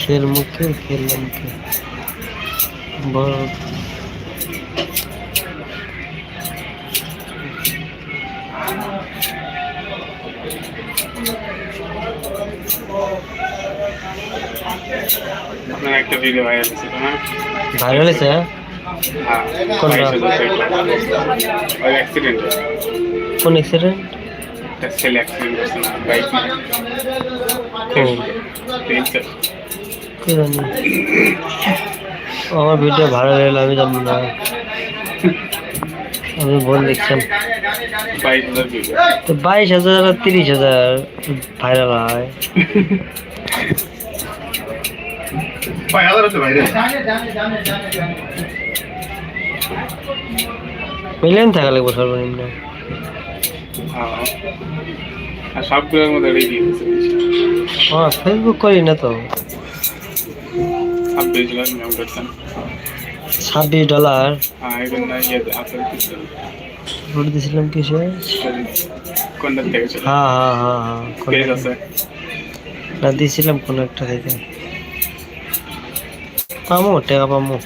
খের মুখে খেললাম মুখে। বড় আপনার একটা ভিডিও ভাইরাল ছিল না? ভাইরাল হয়েছে? হ্যাঁ। কোনটা? ওই অ্যাক্সিডেন্ট কোন অ্যাক্সিডেন্ট একটা ছেলে অ্যাক্সিডেন্ট বাইক আমার ভিডিও ভাইরাল হলো আমি জানি না। আমি বোন দেখছেন তো বাইশ হাজার আর তিরিশ হাজার ভাইরাল হয়। মিলিয়ন থাকা লাগবে সর্বনিম্ন। হ্যাঁ। আর সবগুলোর মধ্যে রেডি হ্যাঁ ফেসবুক করি না তো? ছাব্বিশ ডলার হ্যাঁ ইয়ে কিছু ভোট দিয়েছিলাম কিসে? থেকে হ্যাঁ হ্যাঁ হ্যাঁ হ্যাঁ পেজ আছে। না দিয়েছিলাম কোনো একটা থেকে। পামো টাকা পামো।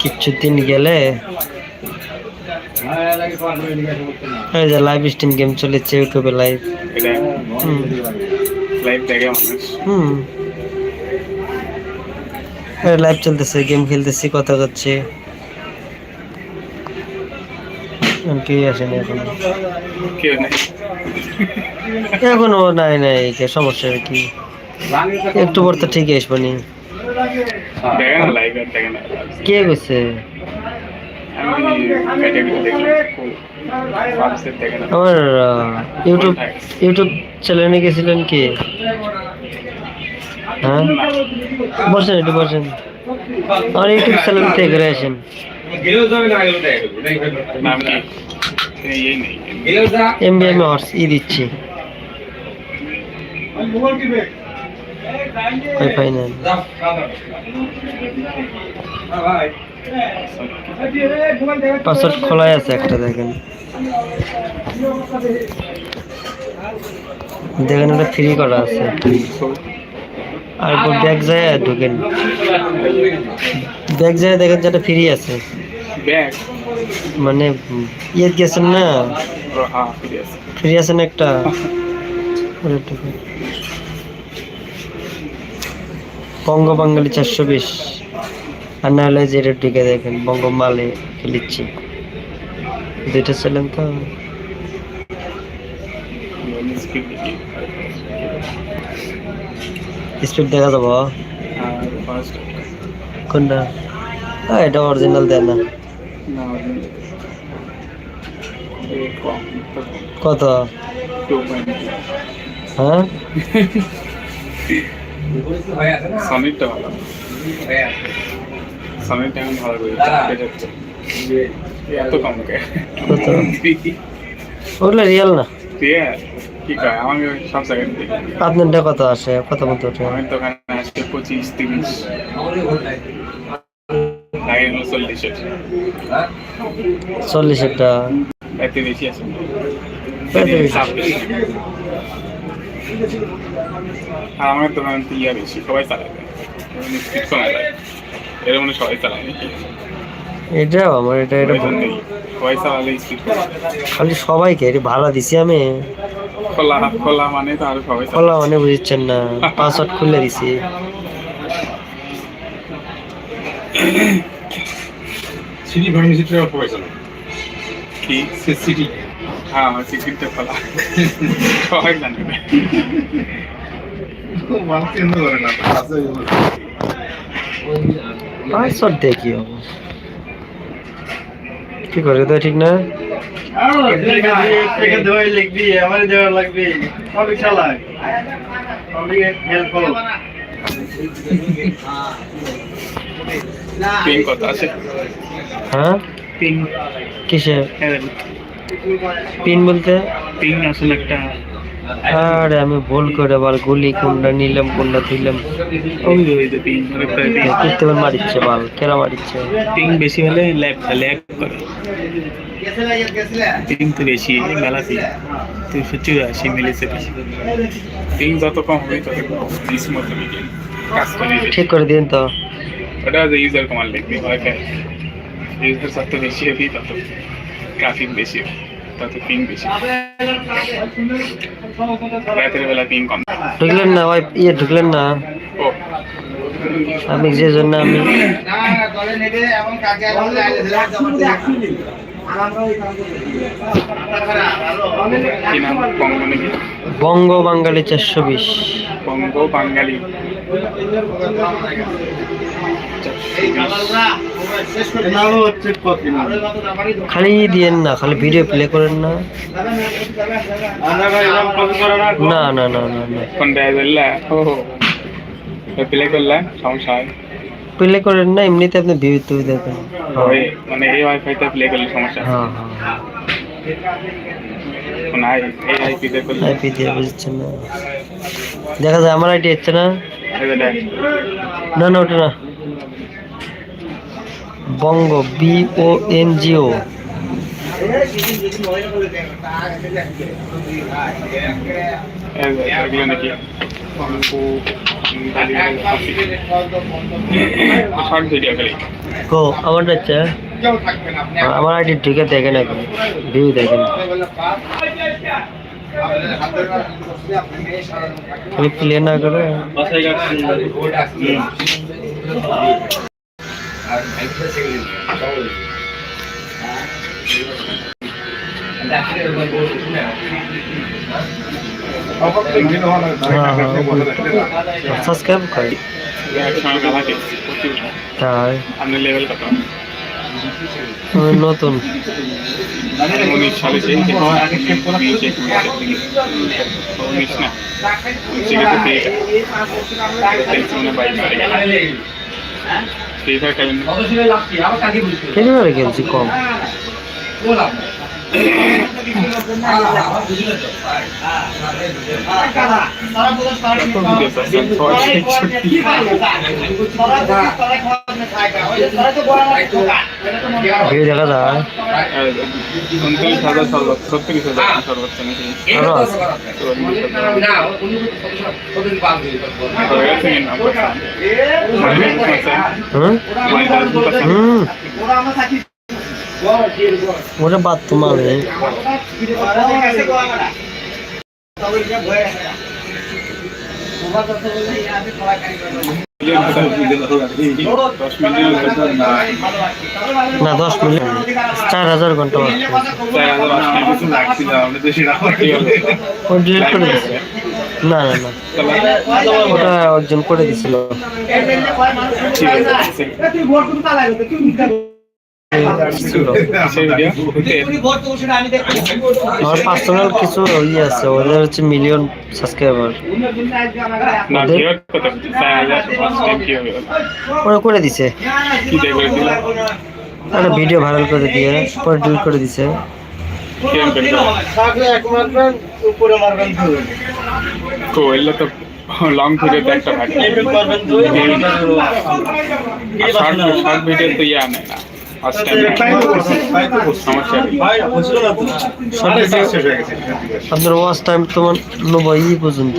কিচ্ছু দিন গেলে এই যে লাইভ স্ট্রিম গেম চলেছে ইউটিউবে লাইভ হুম। লাইভ দেখে হুম। লাইভ চলতেছে গেম খেলতেছি কথা করছে কি আসেনি এখন? এখনও নাই নাই কে সমস্যা কি। একটু পর তো ঠিকই আসব না। কে গেছে? আমার ইউটিউব ইউটিউব চ্যানেলে গেছিলেন কি? হ্যাঁ? বসেন একটু বসেন। আমার ইউটিউব চ্যানেল থেকে ঘুরে আসেন। নাম কি এই এই নেই এম বি হর্স ই দিচ্ছি কই পাই না পাসওয়ার্ড খোলাই আছে একটা দেখেন। দেখেন ওটা ফ্রি করা আছে। আর ব্যাগ যায় ঢুকেন। ব্যাগ যায় দেখেন যেটা ফ্রি আছে। ব্যাগ? মানে ইয়ে গেছেন না? হ্যাঁ ফিরে আছে। ফ্রি আছে না একটা ওটা ঢুকেন। বঙ্গ বাঙালি চারশো বিশ। আর না হলে ঢুকে দেখেন বঙ্গ মালে খেলিচ্ছি দুইটা ছিলেন তো স্পিড দেখা যাব? কোনটা? আহ, এটা অরিজিনাল দেয় না। কত? হ্যাঁ? সনিরটা ভালো। সনিরটা এখন ভালো করে যাচ্ছে। এত কম কে? কত ওগুলো রিয়েল না। কি কয়? আমাকে সব জায়গায় দেখি। আপনারটা কত আসে কত মতো ওঠে। আমার দোকানে আজকে পঁচিশ তিরিশ। চল্লিশের। চল্লিশেরটা। এত বেশি আছে। আর আমার দোকান তো ইয়া বেশি সবাই চালায় স্পিড কমে যায় এর মানে সবাই চালায় নাকি? এটাও আমার এটা এটা সবাই চালালে স্পিড খালি সবাইকে এটা ভাড়া দিছি আমি। খোলা খোলা মানে তো আর সবাই। খোলা মানে বুঝছেন না পাসওয়ার্ড খুলে দিছি। সিটি ফার্মেসিটা পয়সা কি? সিটি। হ্যাঁ আমার সিকিটটা খোলা সবাই জানবে মানুষ কেন্দ্র করে না আছে পাসওয়ার্ড দিয়ে কি করে তো ঠিক না? লিখবি আমার দেওয়া লাগবে সবই চালায় সবই হেল্প করো পিন কত আছে? হ্যাঁ? পিন। কিসে পিন বলতে? পিন আসলে একটা আরে আমি ভুল করে আবার গুলি কোনটা নিলাম কোনটা দিলাম। ওই ওই মারিচ্ছে বাল কেরা মারিচ্ছে? পিং বেশি হলে ল্যাব ল্যাগ করে। পিং তো বেশি মেলা পিং তিনশো চুরাশি মিলিছে বেশি। পিং যত কম হবে তত গেম কাজ ঠিক করে দিন তো। ওটা যে ইউজার কমান্ড লিখবি ওয়াইফাই ইউজার যত বেশি হবে তত ট্রাফিক বেশি হবে, তত পিং বেশি। রাতের বেলা পিং কম। ঢুকলেন না ওই ইয়ে ঢুকলেন না। আমি যে জন্য আমি বঙ্গ বাঙালি চারশো বিশ। বঙ্গ বাঙালি। খালি দিয়েন না খালি ভিডিও প্লে করেন না। না না না না না। প্লে করলা সমস্যা হয়। প্লে করেন না এমনিতে আপনি ভিউ তুই দেখেন। হ্যাঁ মানে এই ওয়াইফাইতে প্লে করলে সমস্যা হ্যাঁ। হ্যাঁ আইপি দিয়ে না। দেখা যায় আমার আইডি হচ্ছে না। না না ওটা না বঙ্গ বি ও এন জি ও এই যে এগুলো নাকি বঙ্গ শর্ট ভিডিও খালি কো আমারটা হচ্ছে, আমার আইডি ঢুকে দেখেন এখন ভিউ দেখেন। প্লে না করে সাবস্ক্রাইব করে। নতুন উনিশ সালে উনিশ না ফ্রি ফায়ার খেলেন ফেরিবারে খেলছি? কম। ভিউ দেখা যায়। উনত্রিশ হাজার সর্বোচ্চ ছত্রিশ হাজার বাদ তোমার না, দশ মিনিট। চার হাজার ঘণ্টা করে দিছে। না না না। ওটা অর্জন করে দিছিল। আমার পার্সোনাল কিছু ইয়ে আছে ওদের হচ্ছে মিলিয়ন সাবস্ক্রাইবার ওরা করে দিছে। একটা ভিডিও ভাইরাল করে দিয়ে পরে ডিলিট করে দিছে। তো লং ভিডিওতে একটা ভাগ। শর্ট ভিডিও তো ইয়ে আনে না। আপনার ওয়াচ টাইম তোমার নব্বই পর্যন্ত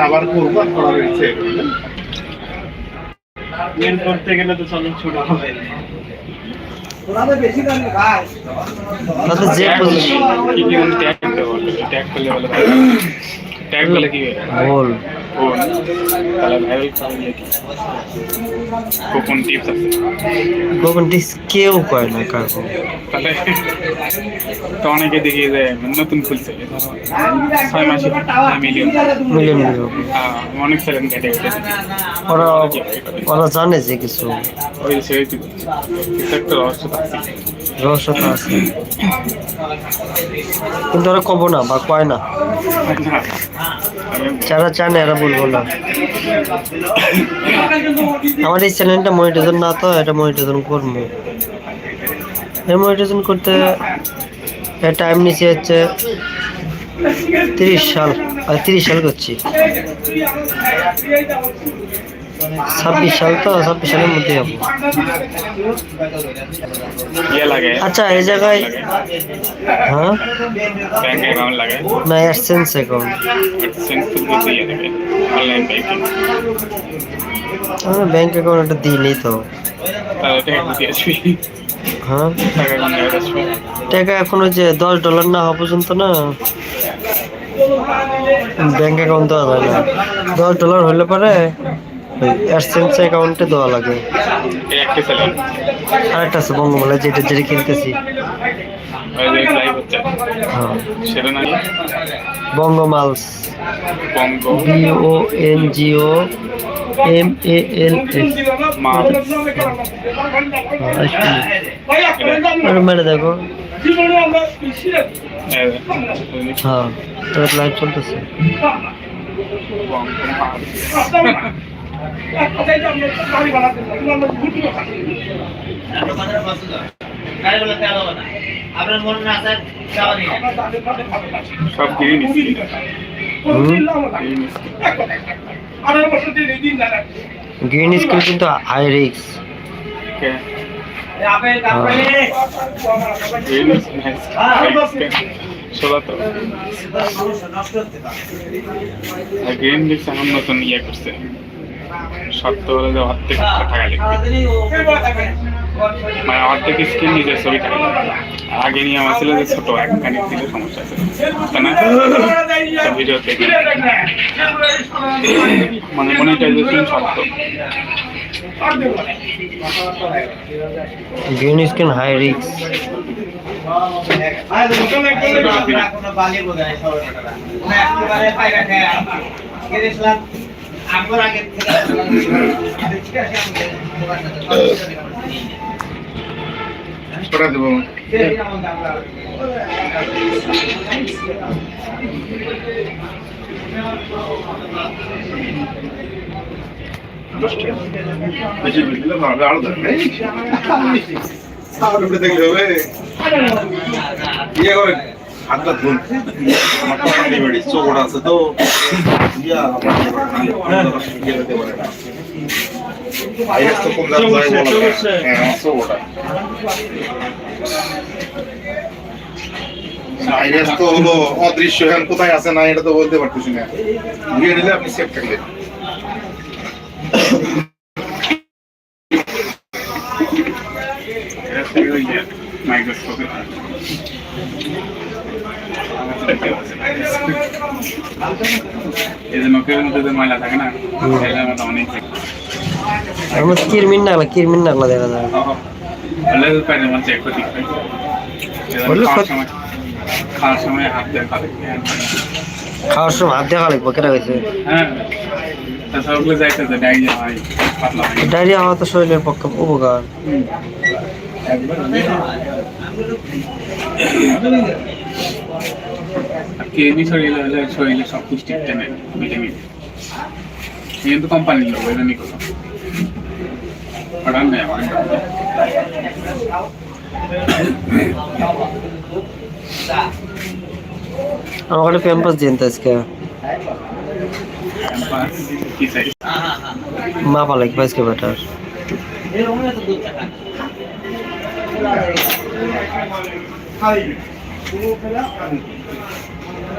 আবার করব মেন করতে গেলে তো চলুন ছোট হবে। যে ট্যাগ পজিশন কি বলে ট্যাগ করলে কি? হবে ভুল ও তাহলে ভাইরাল করলে কি? কোন টিপস আছে? গোপন ডিস কেউ করে না কাকু। তাহলে তো অনেকে দেখি যে নতুন খুলছে। ছয় মাসে মিলিয়ন মিলিয়ন অনেক সেলেন কেটে গেছে। ওরা ওরা জানে যে কিছু। ওই সেই কিছু একটা রহস্য আছে রহস্য তো আছে। কিন্তু ওরা কব না, বা কয় না। যারা চায় না এরা বলব না। আমার এই চ্যানেলটা মনিটাইজেশন না তো, এটা মনিটাইজেশন করব। এই মনিটাইজেশন করতে টাইম নিচে হচ্ছে তিরিশ সাল, আর তিরিশ সাল করছি। ছাব্বিশ সাল তো ছাব্বিশ সালের মধ্যে যাব ইয়ে আচ্ছা এই জায়গায় হ্যাঁ? না এক্সচেঞ্জ অ্যাকাউন্ট আমরা ব্যাংক অ্যাকাউন্ট দিইনি তো। হ্যাঁ? টাকা এখন ওই যে দশ ডলার না হওয়া পর্যন্ত না ব্যাংক অ্যাকাউন্ট দেওয়া যায় না। দশ ডলার হলে পরে এক্সচেঞ্জ অ্যাকাউন্টে দেওয়া লাগে। আরেকটা আছে বঙ্গমালা যেটা যেটা কিনতেছি। হ্যাঁ বঙ্গমালস বঙ্গ B O N G O M A L S মেরে দেখো। হ্যাঁ তোর লাইভ চলতেছে। আপনার মনে না স্যার সব কিনে নিচ্ছি। গ্রিন স্কুল কিন্তু হাই রিক্স গ্রিন এখন নতুন ইয়ে করছে। সত্য হলে যে অর্ধেক টাকা লিখবে মানে অর্ধেক স্ক্রিন নিজের ছবি থাকে আগে নিয়ে আমার ছিল যে ছোট একখানি দিলে সমস্যা তাই না। ভিডিও দেখে মানে মনিটাইজেশন সত্য গ্রিন স্কিন হাই রিক্স বালি বোঝায় সবাই একেবারে পায়রা খায় গেছিলাম আমার আগে থেকে ঠিক আছে করে দেবো আমরা বেশি দিলে ভালো আরও দেবে আর উপরে দেখলে হবে ইয়ে করেন হাতটা ধুন আমার তো পানি বাড়ি চোখটা আছে তো। যায়। হ্যাঁ তো হলো অদৃশ্য এখন কোথায় আছে না এটা তো বলতে পারতেছি না। দিলে আপনি সেফ থাকলেন এটা থেকে ওই যে মাইক্রোস্কোপে এই যে নখের মধ্যে যে ময়লা থাকে না সেটার মধ্যে অনেক থাকে। আমার কিরমিন নাগলা কিরমিন নাগলা দেখা যায় হলে পারে আমার চেক করতে হলে খাওয়ার সময় হাত দিয়ে খাবে। খাওয়ার সময় হাত দেখা লাগবে কেটা হয়েছে। হ্যাঁ। ডায়রিয়া হওয়া তো শরীরের পক্ষে উপকার। আর কেবি শরীরে হলে শরীরে সব পুষ্টি টেনে ভিটামিন কিন্তু কোম্পানির লোক এটা নিয়ে পড়ান নেই আমার আমার কাছে প্যাম্পাস দিন তো আজকে ক্যাম্পাস মা পালে কি আজকে বেটার?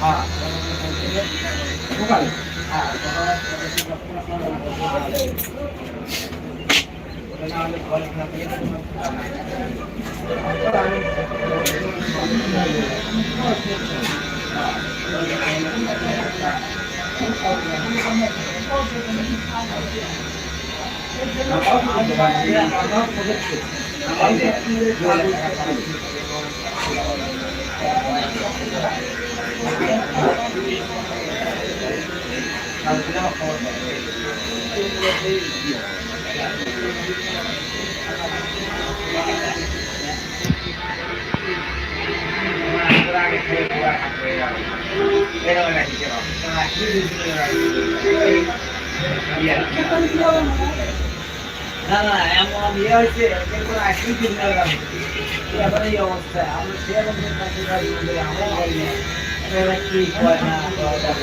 હા লিখব হ্যাঁ না না এমন ইয়ে হয়েছে এরপর আইসক্রিম কিনে গেলাম এখন এই অবস্থা আমরা সেরকম কাছে গাড়ি বলে আমরা গাড়ি নেই এবার কি হয় না হয় যাবে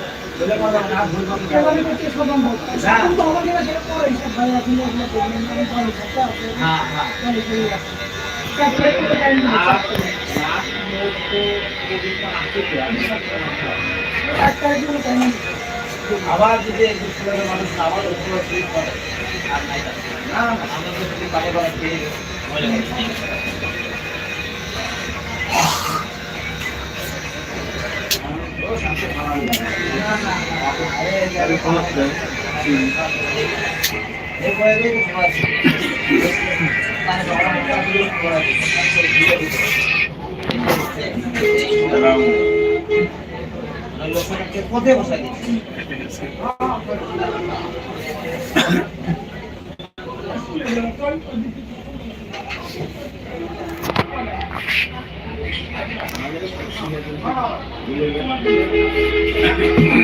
আবার যদি মানুষ আবার আর নাই না। পানি পানি খেয়ে মজা কোথায় বসাই দিচ্ছি আনন্দ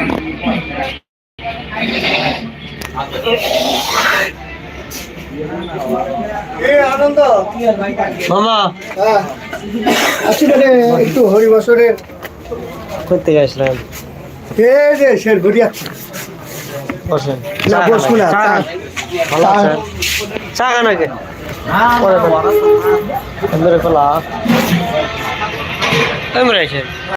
মামা। আসলে একটু হরি বছরের করতে গেছিলাম এই যে শের ঘুরিয়া বসেন না, বসবো না, চা চা। খান। ভালো আছেন? চা খান আগে। পরে খোলা এমনি